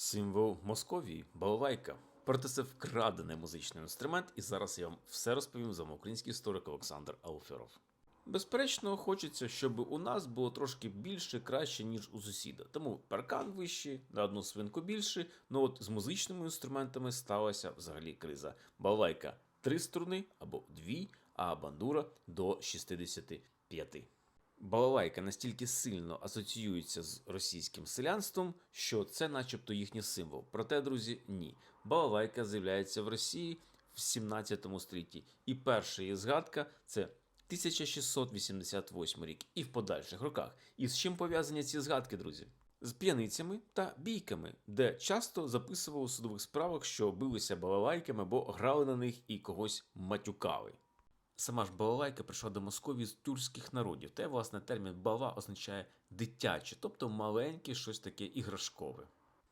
Символ Московії балалайка. Проте це вкрадений музичний інструмент, і зараз я вам все розповім за український історик Олександр Алферов. Безперечно, хочеться, щоб у нас було трошки більше, краще, ніж у сусіда. Тому паркан вищий, на одну свинку більше. Ну от з музичними інструментами сталася взагалі криза. Балалайка три струни або дві, а бандура до 65. Балалайка настільки сильно асоціюється з російським селянством, що це, начебто, їхній символ. Проте, друзі, ні. Балалайка з'являється в Росії в 17 столітті, і перша її згадка це 1688 рік, і в подальших роках. І з чим пов'язані ці згадки, друзі? З п'яницями та бійками, де часто записували у судових справах, що билися балалайками, бо грали на них і когось матюкали. Сама ж балалайка прийшла до Московії з тюркських народів, та власне термін бала означає дитяче, тобто маленьке щось таке іграшкове.